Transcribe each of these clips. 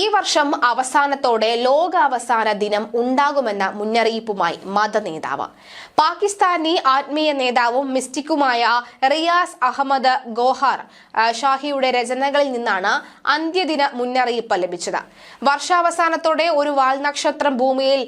ഈ വർഷം അവസാനത്തോടെ ലോകാവസാന ദിനം ഉണ്ടാകുമെന്ന മുന്നറിയിപ്പുമായി മതനേതാവ്. പാകിസ്ഥാനി ആത്മീയ നേതാവും മിസ്റ്റിക്കുമായ റിയാസ് അഹമ്മദ് ഗോഹാർ ഷാഹിയുടെ രചനകളിൽ നിന്നാണ് അന്ത്യദിന മുന്നറിയിപ്പ് ലഭിച്ചത്. വർഷാവസാനത്തോടെ ഒരു വാൽനക്ഷത്രം ഭൂമിയിൽ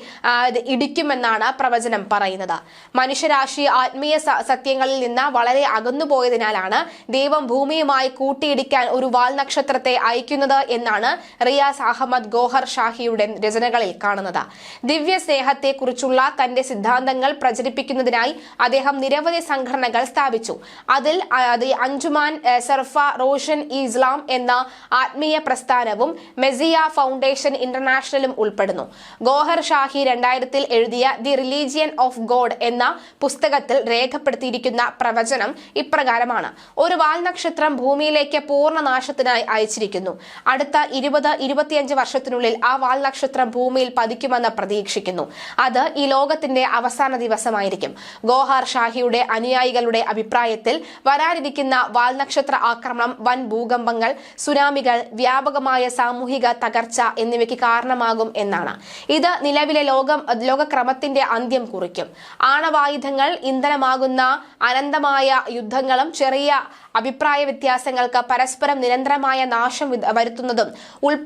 ഇടിക്കുമെന്നാണ് പ്രവചനം പറയുന്നത്. മനുഷ്യരാശി ആത്മീയ സത്യങ്ങളിൽ നിന്ന് വളരെ അകന്നുപോയതിനാലാണ് ദൈവം ഭൂമിയുമായി കൂട്ടിയിടിക്കാൻ ഒരു വാൽനക്ഷത്രത്തെ അയക്കുന്നത് എന്നാണ് റിയാസ് അഹമ്മദ് ഗോഹർ ഷാഹിയുടെ രചനകളിൽ കാണുന്നത്. ദിവ്യ സ്നേഹത്തെക്കുറിച്ചുള്ള തന്റെ സിദ്ധാന്തങ്ങൾ പ്രചരിപ്പിക്കുന്നതിനായി അദ്ദേഹം നിരവധി സംഘടനകൾ സ്ഥാപിച്ചു. അതിൽ അത് അഞ്ജുമാൻ സർഫ റോഷൻ ഇസ്ലാം എന്ന ആത്മീയ പ്രസ്ഥാനവും മെസിയ ഫൗണ്ടേഷൻ ഇന്റർനാഷണലും ഉൾപ്പെടുന്നു. ഗോഹർ ഷാഹി രണ്ടായിരത്തിൽ എഴുതിയ ദി റിലീജിയൻ ഓഫ് ഗോഡ് എന്ന പുസ്തകത്തിൽ രേഖപ്പെടുത്തിയിരിക്കുന്ന പ്രവചനം ഇപ്രകാരമാണ്. ഒരു വാൽനക്ഷത്രം ഭൂമിയിലേക്ക് പൂർണനാശത്തിനായി അയച്ചിരിക്കുന്നു. അടുത്ത ഇരുപത് ഇരുപത്തിയഞ്ച് വർഷത്തിനുള്ളിൽ ആ വാൽ നക്ഷത്രം ഭൂമിയിൽ പതിക്കുമെന്ന് പ്രതീക്ഷിക്കുന്നു. അത് ഈ ലോകത്തിന്റെ അവസാന ദിവസമായിരിക്കും. ഗോഹാർ ഷാഹിയുടെ അനുയായികളുടെ അഭിപ്രായത്തിൽ വരാനിരിക്കുന്ന വാൽ നക്ഷത്ര ആക്രമണം വൻ ഭൂകമ്പങ്ങൾ സുനാമികൾ വ്യാപകമായ സാമൂഹിക തകർച്ച എന്നിവയ്ക്ക് കാരണമാകും എന്നാണ്. ഇത് നിലവിലെ ലോകം ലോകക്രമത്തിന്റെ അന്ത്യം കുറിക്കും. ആണവായുധങ്ങൾ ഇന്ധനമാകുന്ന അനന്തമായ യുദ്ധങ്ങളും ചെറിയ അഭിപ്രായ വ്യത്യാസങ്ങൾക്ക് പരസ്പരം നിരന്തരമായ നാശം വരുത്തുന്നതും വരുത്തുന്നതും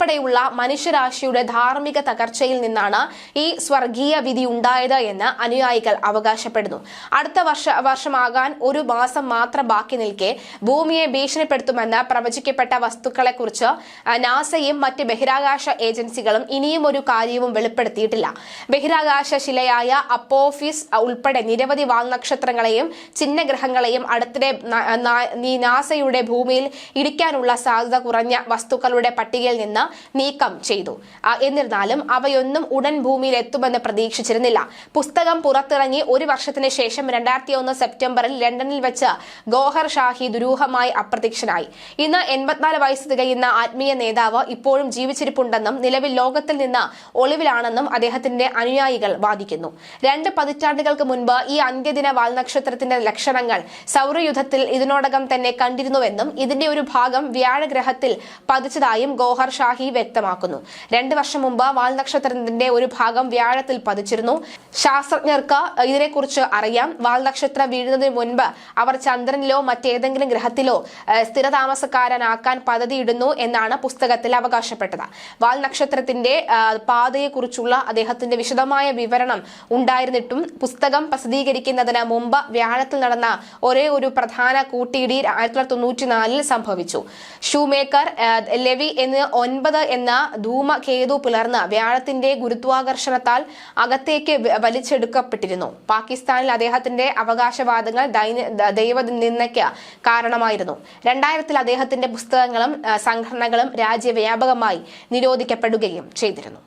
ഉൾപ്പെടെയുള്ള മനുഷ്യരാശിയുടെ ധാർമ്മിക തകർച്ചയിൽ നിന്നാണ് ഈ സ്വർഗീയ വിധി ഉണ്ടായത് എന്ന് അനുയായികൾ അവകാശപ്പെടുന്നു. അടുത്ത വർഷ വർഷമാകാൻ ഒരു മാസം മാത്രം ബാക്കി നിൽക്കെ ഭൂമിയെ ഭീഷണിപ്പെടുത്തുമെന്ന് പ്രവചിക്കപ്പെട്ട വസ്തുക്കളെക്കുറിച്ച് കുറിച്ച് നാസയും മറ്റ് ബഹിരാകാശ ഏജൻസികളും ഇനിയും ഒരു കാര്യവും വെളിപ്പെടുത്തിയിട്ടില്ല. ബഹിരാകാശ ശിലയായ അപ്പോഫിസ് ഉൾപ്പെടെ നിരവധി വാൽനക്ഷത്രങ്ങളെയും ചിഹ്നഗ്രഹങ്ങളെയും അടുത്തിടെ നാസയുടെ ഭൂമിയിൽ ഇടിക്കാനുള്ള സാധ്യത കുറഞ്ഞ വസ്തുക്കളുടെ പട്ടികയിൽ നിന്ന് നീക്കം ചെയ്തു. എന്നിരുന്നാലും അവയൊന്നും ഉടൻ ഭൂമിയിൽ എത്തുമെന്ന് പ്രതീക്ഷിച്ചിരുന്നില്ല. പുസ്തകം പുറത്തിറങ്ങി ഒരു വർഷത്തിന് ശേഷം രണ്ടായിരത്തി ഒന്ന് സെപ്റ്റംബറിൽ ലണ്ടനിൽ വെച്ച് ഗോഹർ ഷാഹി ദുരൂഹമായി അപ്രത്യക്ഷനായി. ഇന്ന് എൺപത്തിനാല് വയസ്സ് തികയുന്ന ആത്മീയ നേതാവ് ഇപ്പോഴും ജീവിച്ചിരിപ്പുണ്ടെന്നും നിലവിൽ ലോകത്തിൽ നിന്ന് ഒളിവിലാണെന്നും അദ്ദേഹത്തിന്റെ അനുയായികൾ വാദിക്കുന്നു. രണ്ട് പതിറ്റാണ്ടുകൾക്ക് മുൻപ് ഈ അന്ത്യദിന വാൽനക്ഷത്രത്തിന്റെ ലക്ഷണങ്ങൾ സൗരയുധത്തിൽ ഇതിനോടകം തന്നെ കണ്ടിരുന്നുവെന്നും ഇതിന്റെ ഒരു ഭാഗം വ്യാഴഗ്രഹത്തിൽ പതിച്ചതായും ഗോഹർ ഷാഹി വ്യക്തമാക്കുന്നു. രണ്ട് വർഷം മുമ്പ് വാൽനക്ഷത്രത്തിന്റെ ഒരു ഭാഗം വ്യാഴത്തിൽ പതിച്ചിരുന്നു. ശാസ്ത്രജ്ഞർക്ക് ഇതിനെക്കുറിച്ച് അറിയാം. വാൽനക്ഷത്രം വീഴുന്നതിന് മുൻപ് അവർ ചന്ദ്രനിലോ മറ്റേതെങ്കിലും ഗ്രഹത്തിലോ സ്ഥിരതാമസക്കാരനാക്കാൻ പദ്ധതിയിടുന്നു എന്നാണ് പുസ്തകത്തിൽ അവകാശപ്പെട്ടത്. വാൽനക്ഷത്രത്തിന്റെ നക്ഷത്രത്തിന്റെ പാതയെക്കുറിച്ചുള്ള അദ്ദേഹത്തിന്റെ വിശദമായ വിവരണം ഉണ്ടായിരുന്നിട്ടും പുസ്തകം പ്രസിദ്ധീകരിക്കുന്നതിന് മുമ്പ് വ്യാഴത്തിൽ നടന്ന ഒരേ ഒരു പ്രധാന കൂട്ടിയിടി ആയിരത്തി തൊള്ളായിരത്തി തൊണ്ണൂറ്റിനാലിൽ സംഭവിച്ചു. ഷൂമേക്കർ ലെവി എന്ന് ഒൻപത് എന്ന ധൂമ ധൂമകേതു പിളർന്ന് വ്യാഴത്തിന്റെ ഗുരുത്വാകർഷണത്താൽ അകത്തേക്ക് വലിച്ചെടുക്കപ്പെട്ടിരുന്നു. പാകിസ്ഥാനിൽ അദ്ദേഹത്തിന്റെ അവകാശവാദങ്ങൾ ദൈവനിന്ദയ്ക്ക് കാരണമായിരുന്നു. രണ്ടായിരത്തിൽ അദ്ദേഹത്തിന്റെ പുസ്തകങ്ങളും സംഘടനകളും രാജ്യവ്യാപകമായി നിരോധിക്കപ്പെടുകയും ചെയ്തിരുന്നു.